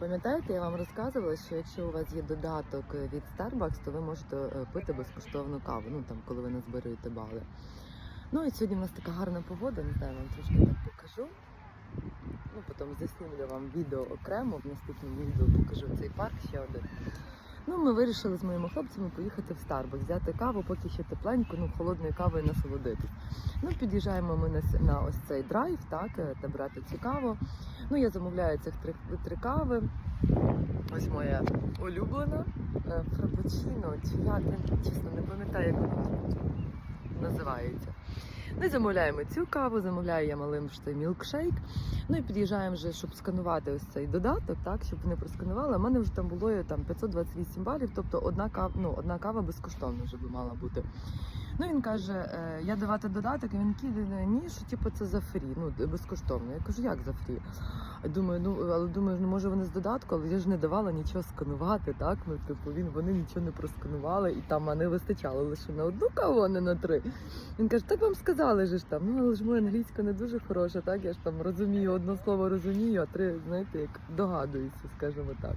Пам'ятаєте, я вам розказувала, що якщо у вас є додаток від Starbucks, то ви можете е, пити безкоштовну каву, ну там, коли ви назбираєте бали. Ну і сьогодні в нас така гарна погода, не знаю, вам трошки так покажу. Ну, потім заснімлю вам відео окремо, в наступному відео покажу цей парк ще один. Ну, ми вирішили з моїми хлопцями поїхати в Starbucks, взяти каву, поки ще тепленько, ну, холодною кавою насолодитись. Ну, під'їжджаємо ми на, на ось цей драйв, так, е, де брати цю каву. Ну, я замовляю цих три, три кави. Ось моя улюблена е, фрапучино, чи я чесно не пам'ятаю, як вона називається. Ми замовляємо цю каву, замовляю я малим що мілкшейк. Ну і під'їжджаємо вже, щоб сканувати ось цей додаток, так, щоб вони просканували. У мене вже там було там 528 балів, тобто одна кава, ну, одна кава безкоштовно вже би мала бути. Ну він каже, е, я давати додаток, і він кидає ні, що типу це за фрі, ну безкоштовно. Я кажу, як за фрі? Думаю, ну але думаю, ну може вони з додатку, але я ж не давала нічого сканувати, так? Ну, типу, він вони нічого не просканували, і там мене вистачало лише на одну каву, а не на три. Він каже, так вам сказали же ж там. Ну але ж моя англійська не дуже хороша, так? Я ж там розумію, одне слово розумію, а три, знаєте, як догадуюся, скажімо так.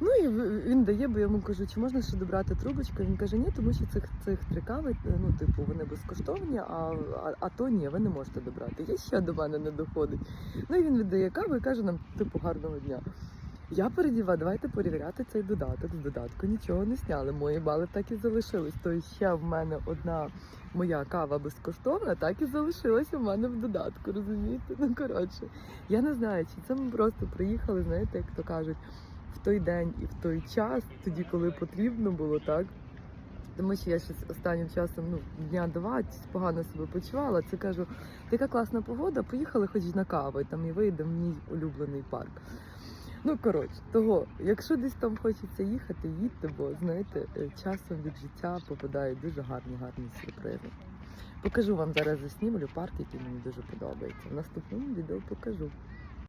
Ну і він дає, бо я йому кажу, чи можна ще добрати трубочку? Він каже, ні, тому що цих цих три кави, е, ну типу, вони безкоштовні, а, а, а то ні, ви не можете добрати. Я ще до мене не доходить. Ну і він віддає каву і каже нам, типу, гарного дня. Я передіва, давайте перевіряти цей додаток. З додатку нічого не сняли. Мої бали так і залишились. То ще в мене одна моя кава безкоштовна, так і залишилася в мене в додатку. Розумієте? Ну коротше, я не знаю, чи це ми просто приїхали, знаєте, як то кажуть, в той день і в той час, тоді, коли потрібно було, так. Тому що я щось останнім часом ну, дня два погано себе почувала. Це кажу, така класна погода, поїхали хоч на каву, і там і вийдемо в мій улюблений парк. Ну, коротше, того, якщо десь там хочеться їхати, їдьте, бо знаєте, е, часом від життя попадають дуже гарні, гарні сюрпризи. Покажу вам зараз заснімлю парк, який мені дуже подобається. В наступному відео покажу.